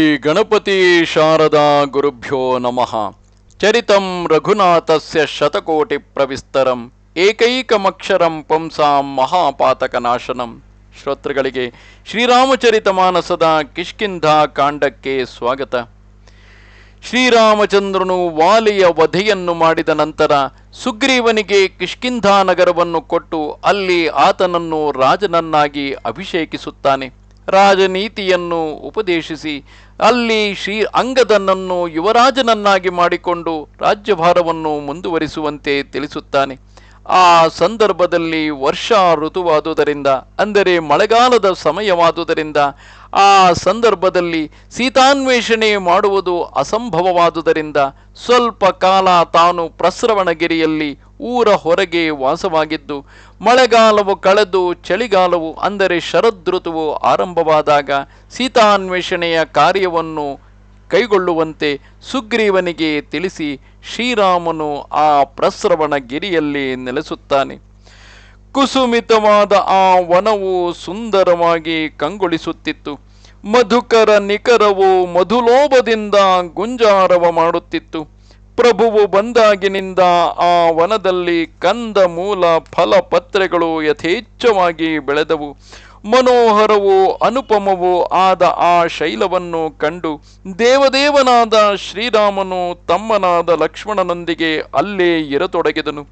ಶ್ರೀ ಗಣಪತಿ ಶಾರದಾ ಗುರುಭ್ಯೋ ನಮಃ. ಚರಿತಂ ರಘುನಾಥಸ್ಯ ಶತಕೋಟಿ ಪ್ರವಿಸ್ತರಂ. ಏಕೈಕಮಕ್ಷರಂ ಪಂಸಾಂ ಮಹಾಪಾತಕನಾಶನಂ. ಶ್ರೋತೃಗಳಿಗೆ ಶ್ರೀರಾಮಚರಿತ ಮಾನಸದ ಕಿಷ್ಕಿಂಧಾ ಕಾಂಡಕ್ಕೆ ಸ್ವಾಗತ. ಶ್ರೀರಾಮಚಂದ್ರನು ವಾಲಿಯ ವಧೆಯನ್ನು ಮಾಡಿದ ನಂತರ ಸುಗ್ರೀವನಿಗೆ ಕಿಷ್ಕಿಂಧಾ ನಗರವನ್ನು ಕೊಟ್ಟು ಅಲ್ಲಿ ಆತನನ್ನು ರಾಜನನ್ನಾಗಿ ಅಭಿಷೇಕಿಸುತ್ತಾನೆ. ರಾಜನೀತಿಯನ್ನು ಉಪದೇಶಿಸಿ, ಅಲ್ಲಿ ಶ್ರೀ ಅಂಗದನನ್ನು ಯುವರಾಜನನ್ನಾಗಿ ಮಾಡಿಕೊಂಡು ರಾಜ್ಯಭಾರವನ್ನು ಮುಂದುವರಿಸುವಂತೆ ತಿಳಿಸುತ್ತಾನೆ. ಆ ಸಂದರ್ಭದಲ್ಲಿ ವರ್ಷ ಋತುವಾದುದರಿಂದ, ಅಂದರೆ ಮಳೆಗಾಲದ ಸಮಯವಾದುದರಿಂದ, ಆ ಸಂದರ್ಭದಲ್ಲಿ ಸೀತಾನ್ವೇಷಣೆ ಮಾಡುವುದು ಅಸಂಭವವಾದುದರಿಂದ, ಸ್ವಲ್ಪ ಕಾಲ ತಾನು ಪ್ರಸ್ರವಣಗಿರಿಯಲ್ಲಿ ಊರ ಹೊರಗೆ ವಾಸವಾಗಿದ್ದು, ಮಳೆಗಾಲವು ಕಳೆದು ಚಳಿಗಾಲವು ಅಂದರೆ ಶರದೃತುವು ಆರಂಭವಾದಾಗ ಸೀತಾನ್ವೇಷಣೆಯ ಕಾರ್ಯವನ್ನು ಕೈಗೊಳ್ಳುವಂತೆ ಸುಗ್ರೀವನಿಗೆ ತಿಳಿಸಿ ಶ್ರೀರಾಮನು ಆ ಪ್ರಸ್ರವಣ ಗಿರಿಯಲ್ಲಿ ನೆಲೆಸುತ್ತಾನೆ. ಕುಸುಮಿತವಾದ ಆ ವನವು ಸುಂದರವಾಗಿ ಕಂಗೊಳಿಸುತ್ತಿತ್ತು. ಮಧುಕರ ನಿಕರವು ಮಧುಲೋಭದಿಂದ ಗುಂಜಾರವ ಮಾಡುತ್ತಿತ್ತು. ಪ್ರಭುವು ಬಂದಾಗಿನಿಂದ ಆ ವನದಲ್ಲಿ ಕಂದ ಮೂಲ ಫಲ ಪತ್ರೆಗಳು ಯಥೇಚ್ಛವಾಗಿ ಬೆಳೆದವು. ಮನೋಹರವೂ ಅನುಪಮವೂ ಆದ ಆ ಶೈಲವನ್ನು ಕಂಡು ದೇವದೇವನಾದ ಶ್ರೀರಾಮನು ತಮ್ಮನಾದ ಲಕ್ಷ್ಮಣನೊಂದಿಗೆ ಅಲ್ಲೇ ಇರತೊಡಗಿದನು.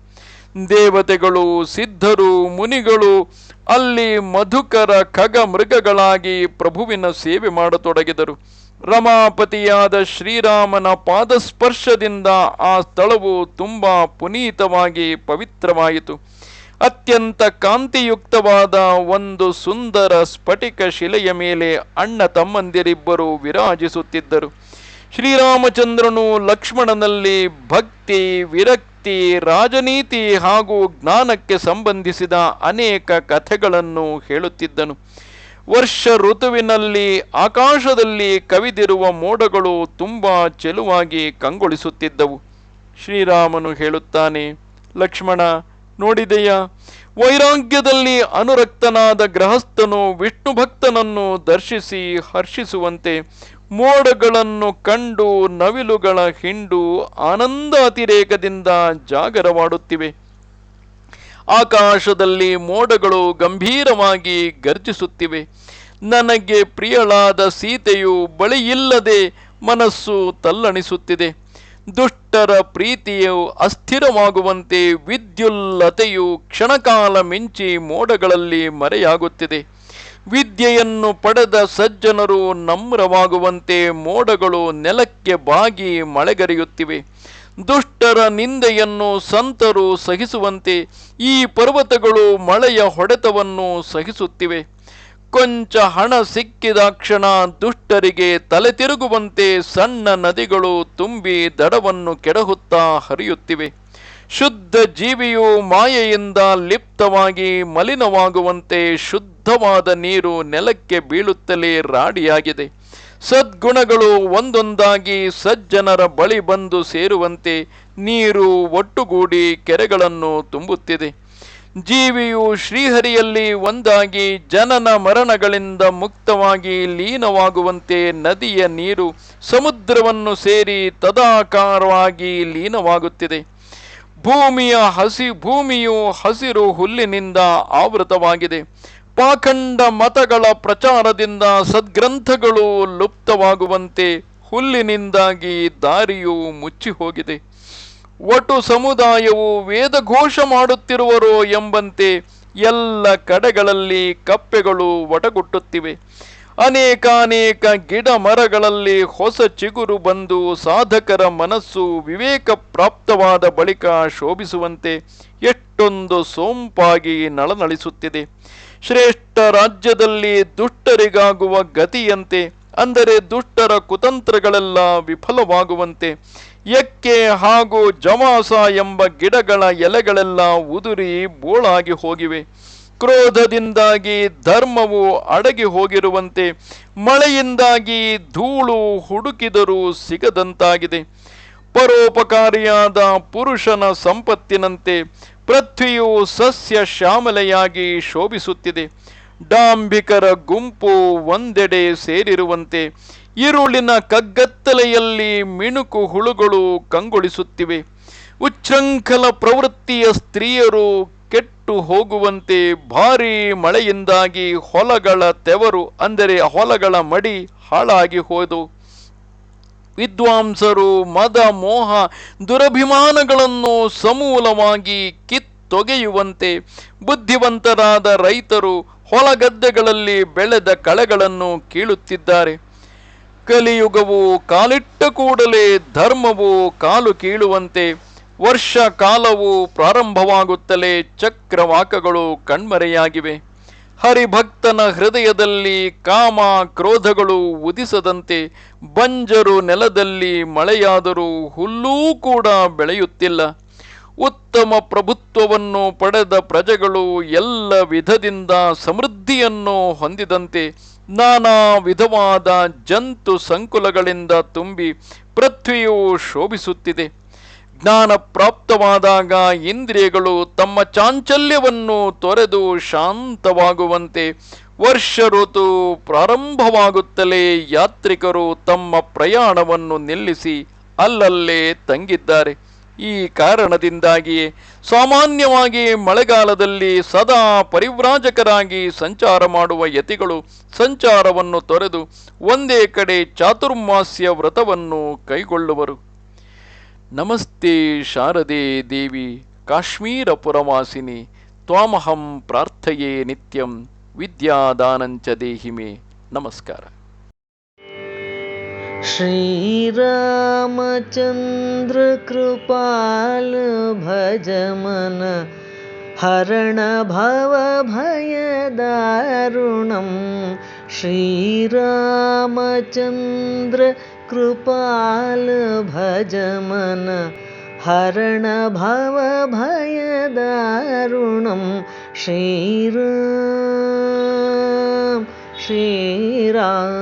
ದೇವತೆಗಳು, ಸಿದ್ಧರು, ಮುನಿಗಳು ಅಲ್ಲಿ ಮಧುಕರ ಖಗ ಮೃಗಗಳಾಗಿ ಪ್ರಭುವಿನ ಸೇವೆ ಮಾಡತೊಡಗಿದರು. ರಮಾಪತಿಯಾದ ಶ್ರೀರಾಮನ ಪಾದಸ್ಪರ್ಶದಿಂದ ಆ ಸ್ಥಳವು ತುಂಬಾ ಪುನೀತವಾಗಿ ಪವಿತ್ರವಾಯಿತು. ಅತ್ಯಂತ ಕಾಂತಿಯುಕ್ತವಾದ ಒಂದು ಸುಂದರ ಸ್ಫಟಿಕ ಶಿಲೆಯ ಮೇಲೆ ಅಣ್ಣ ತಮ್ಮಂದಿರಿಬ್ಬರು ವಿರಾಜಿಸುತ್ತಿದ್ದರು. ಶ್ರೀರಾಮಚಂದ್ರನು ಲಕ್ಷ್ಮಣನಲ್ಲಿ ಭಕ್ತಿ, ವಿರಕ್ತಿ, ರಾಜನೀತಿ ಹಾಗೂ ಜ್ಞಾನಕ್ಕೆ ಸಂಬಂಧಿಸಿದ ಅನೇಕ ಕಥೆಗಳನ್ನು ಹೇಳುತ್ತಿದ್ದನು. ವರ್ಷ ಋತುವಿನಲ್ಲಿ ಆಕಾಶದಲ್ಲಿ ಕವಿದಿರುವ ಮೋಡಗಳು ತುಂಬ ಚೆಲುವಾಗಿ ಕಂಗೊಳಿಸುತ್ತಿದ್ದವು. ಶ್ರೀರಾಮನು ಹೇಳುತ್ತಾನೆ, ಲಕ್ಷ್ಮಣ, ನೋಡಿದೆಯಾ? ವೈರಾಗ್ಯದಲ್ಲಿ ಅನುರಕ್ತನಾದ ಗೃಹಸ್ಥನು ವಿಷ್ಣು ಭಕ್ತನನ್ನು ದರ್ಶಿಸಿ ಹರ್ಷಿಸುವಂತೆ ಮೋಡಗಳನ್ನು ಕಂಡು ನವಿಲುಗಳ ಹಿಂಡು ಆನಂದ ಅತಿರೇಕದಿಂದ ಜಾಗರವಾಡುತ್ತಿವೆ. ಆಕಾಶದಲ್ಲಿ ಮೋಡಗಳು ಗಂಭೀರವಾಗಿ ಗರ್ಜಿಸುತ್ತಿವೆ. ನನಗೆ ಪ್ರಿಯಳಾದ ಸೀತೆಯು ಬಳಿಯಿಲ್ಲದೆ ಮನಸ್ಸು ತಲ್ಲಣಿಸುತ್ತಿದೆ. ದುಷ್ಟರ ಪ್ರೀತಿಯು ಅಸ್ಥಿರವಾಗುವಂತೆ ವಿದ್ಯುಲ್ಲತೆಯು ಕ್ಷಣಕಾಲ ಮಿಂಚಿ ಮೋಡಗಳಲ್ಲಿ ಮರೆಯಾಗುತ್ತಿದೆ. ವಿದ್ಯೆಯನ್ನು ಪಡೆದ ಸಜ್ಜನರು ನಮ್ರವಾಗುವಂತೆ ಮೋಡಗಳು ನೆಲಕ್ಕೆ ಬಾಗಿ ಮಳೆಗರೆಯುತ್ತಿವೆ. ದುಷ್ಟರ ನಿಂದೆಯನ್ನು ಸಂತರು ಸಹಿಸುವಂತೆ ಈ ಪರ್ವತಗಳು ಮಳೆಯ ಹೊಡೆತವನ್ನು ಸಹಿಸುತ್ತಿವೆ. ಕೊಂಚ ಹಣ ಸಿಕ್ಕಿದಾಕ್ಷಣ ದುಷ್ಟರಿಗೆ ತಲೆ ತಿರುಗುವಂತೆ ಸಣ್ಣ ನದಿಗಳು ತುಂಬಿ ದಡವನ್ನು ಕೆಡಹುತ್ತಾ ಹರಿಯುತ್ತಿವೆ. ಶುದ್ಧ ಜೀವಿಯು ಮಾಯೆಯಿಂದ ಲಿಪ್ತವಾಗಿ ಮಲಿನವಾಗುವಂತೆ ಶುದ್ಧವಾದ ನೀರು ನೆಲಕ್ಕೆ ಬೀಳುತ್ತಲೇ ರಾಡಿಯಾಗಿದೆ. ಸದ್ಗುಣಗಳು ಒಂದೊಂದಾಗಿ ಸಜ್ಜನರ ಬಳಿ ಬಂದು ಸೇರುವಂತೆ ನೀರು ಒಟ್ಟುಗೂಡಿ ಕೆರೆಗಳನ್ನು ತುಂಬುತ್ತಿದೆ. ಜೀವಿಯು ಶ್ರೀಹರಿಯಲ್ಲಿ ಒಂದಾಗಿ ಜನನ ಮರಣಗಳಿಂದ ಮುಕ್ತವಾಗಿ ಲೀನವಾಗುವಂತೆ ನದಿಯ ನೀರು ಸಮುದ್ರವನ್ನು ಸೇರಿ ತದಾಕಾರವಾಗಿ ಲೀನವಾಗುತ್ತಿದೆ. ಭೂಮಿಯ ಹಸಿ ಭೂಮಿಯು ಹಸಿರು ಹುಲ್ಲಿನಿಂದ ಆವೃತವಾಗಿದೆ. ಪಾಖಂಡ ಮತಗಳ ಪ್ರಚಾರದಿಂದ ಸದ್ಗ್ರಂಥಗಳು ಲುಪ್ತವಾಗುವಂತೆ ಹುಲ್ಲಿನಿಂದಾಗಿ ದಾರಿಯು ಮುಚ್ಚಿ ಹೋಗಿದೆ ಒಟು ಸಮುದಾಯವು ವೇದಘೋಷ ಮಾಡುತ್ತಿರುವರೋ ಎಂಬಂತೆ ಎಲ್ಲ ಕಡೆಗಳಲ್ಲಿ ಕಪ್ಪೆಗಳು ಒಟಗುಟ್ಟುತ್ತಿವೆ. ಅನೇಕಾನೇಕ ಗಿಡ ಮರಗಳಲ್ಲಿ ಹೊಸ ಚಿಗುರು ಬಂದು ಸಾಧಕರ ಮನಸ್ಸು ವಿವೇಕ ಪ್ರಾಪ್ತವಾದ ಬಳಿಕ ಶೋಭಿಸುವಂತೆ ಎಷ್ಟೊಂದು ಸೋಂಪಾಗಿ ನಳನಳಿಸುತ್ತಿದೆ. ಶ್ರೇಷ್ಠ ರಾಜ್ಯದಲ್ಲಿ ದುಷ್ಟರಿಗಾಗುವ ಗತಿಯಂತೆ, ಅಂದರೆ ದುಷ್ಟರ ಕುತಂತ್ರಗಳೆಲ್ಲ ವಿಫಲವಾಗುವಂತೆ ಎಕ್ಕೆ ಹಾಗೂ ಜವಾಸ ಎಂಬ ಗಿಡಗಳ ಎಲೆಗಳೆಲ್ಲ ಉದುರಿ ಬೋಳಾಗಿ ಹೋಗಿವೆ. ಕ್ರೋಧದಿಂದಾಗಿ ಧರ್ಮವು ಅಡಗಿ ಹೋಗಿರುವಂತೆ, ಮಳೆಯಿಂದಾಗಿ ಧೂಳು ಹುಡುಕಿದರೂ ಸಿಗದಂತಾಗಿದೆ. ಪರೋಪಕಾರಿಯಾದ ಪುರುಷನ ಸಂಪತ್ತಿನಂತೆ ಪೃಥ್ವಿಯು ಸಸ್ಯ ಶ್ಯಾಮಲೆಯಾಗಿ ಶೋಭಿಸುತ್ತಿದೆ. ಡಾಂಬಿಕರ ಗುಂಪು ಒಂದೆಡೆ ಸೇರಿರುವಂತೆ ಇರುಳಿನ ಕಗ್ಗತ್ತಲೆಯಲ್ಲಿ ಮಿಣುಕು ಹುಳುಗಳು ಕಂಗೊಳಿಸುತ್ತಿವೆ. ಉಚ್ಛೃಂಖಲ ಪ್ರವೃತ್ತಿಯ ಸ್ತ್ರೀಯರು ಕೆಟ್ಟು ಹೋಗುವಂತೆ ಭಾರೀ ಮಳೆಯಿಂದಾಗಿ ಹೊಲಗಳ ತೆವರು, ಅಂದರೆ ಹೊಲಗಳ ಮಡಿ ಹಾಳಾಗಿ ಹೋದು. ವಿದ್ವಾಂಸರು, ಮದ, ಮೋಹ, ದುರಭಿಮಾನಗಳನ್ನು ಸಮೂಲವಾಗಿ ಕಿತ್ತೊಗೆಯುವಂತೆ ಬುದ್ಧಿವಂತರಾದ ರೈತರು ಹೊಲಗದ್ದೆಗಳಲ್ಲಿ ಬೆಳೆದ ಕಳೆಗಳನ್ನು ಕೀಳುತ್ತಿದ್ದಾರೆ. ಕಲಿಯುಗವು ಕಾಲಿಟ್ಟ ಕೂಡಲೇ ಧರ್ಮವು ಕಾಲು ಕೀಳುವಂತೆ ವರ್ಷ ಕಾಲವು ಪ್ರಾರಂಭವಾಗುತ್ತಲೇ ಚಕ್ರವಾಕಗಳು ಕಣ್ಮರೆಯಾಗಿವೆ. ಹರಿಭಕ್ತನ ಹೃದಯದಲ್ಲಿ ಕಾಮ ಕ್ರೋಧಗಳು ಉದಿಸದಂತೆ ಬಂಜರು ನೆಲದಲ್ಲಿ ಮಳೆಯಾದರೂ ಹುಲ್ಲೂ ಕೂಡ ಬೆಳೆಯುತ್ತಿಲ್ಲ. ಉತ್ತಮ ಪ್ರಭುತ್ವವನ್ನು ಪಡೆದ ಪ್ರಜೆಗಳು ಎಲ್ಲ ವಿಧದಿಂದ ಸಮೃದ್ಧಿಯನ್ನು ಹೊಂದಿದಂತೆ ನಾನಾ ವಿಧವಾದ ಜಂತು ಸಂಕುಲಗಳಿಂದ ತುಂಬಿ ಪೃಥ್ವಿಯು ಶೋಭಿಸುತ್ತಿದೆ. ಜ್ಞಾನ ಪ್ರಾಪ್ತವಾದಾಗ ಇಂದ್ರಿಯಗಳು ತಮ್ಮ ಚಾಂಚಲ್ಯವನ್ನು ತೊರೆದು ಶಾಂತವಾಗುವಂತೆ ವರ್ಷ ಋತು ಪ್ರಾರಂಭವಾಗುತ್ತಲೇ ಯಾತ್ರಿಕರು ತಮ್ಮ ಪ್ರಯಾಣವನ್ನು ನಿಲ್ಲಿಸಿ ಅಲ್ಲಲ್ಲೇ ತಂಗಿದ್ದಾರೆ. ಈ ಕಾರಣದಿಂದಾಗಿಯೇ ಸಾಮಾನ್ಯವಾಗಿ ಮಳೆಗಾಲದಲ್ಲಿ ಸದಾ ಪರಿವ್ರಾಜಕರಾಗಿ ಸಂಚಾರ ಮಾಡುವ ಯತಿಗಳು ಸಂಚಾರವನ್ನು ತೊರೆದು ಒಂದೇ ಕಡೆ ಚಾತುರ್ಮಾಸ್ಯ ವ್ರತವನ್ನು ಕೈಗೊಳ್ಳುವರು. नमस्ते शारदे देवि काश्मीरपुरवासिनि त्वामहं प्रार्थये नित्यं विद्यादानञ्च देहि मे। नमस्कार। श्रीरामचन्द्रकृपाल भजमन हरणभवभयदारुणं श्रीरामचन्द्र कृपाल भजमन हरणभवभयदारुणं श्रीराम श्रीराम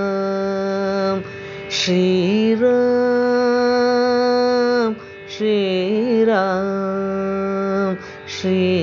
श्रीराम श्रीराम श्री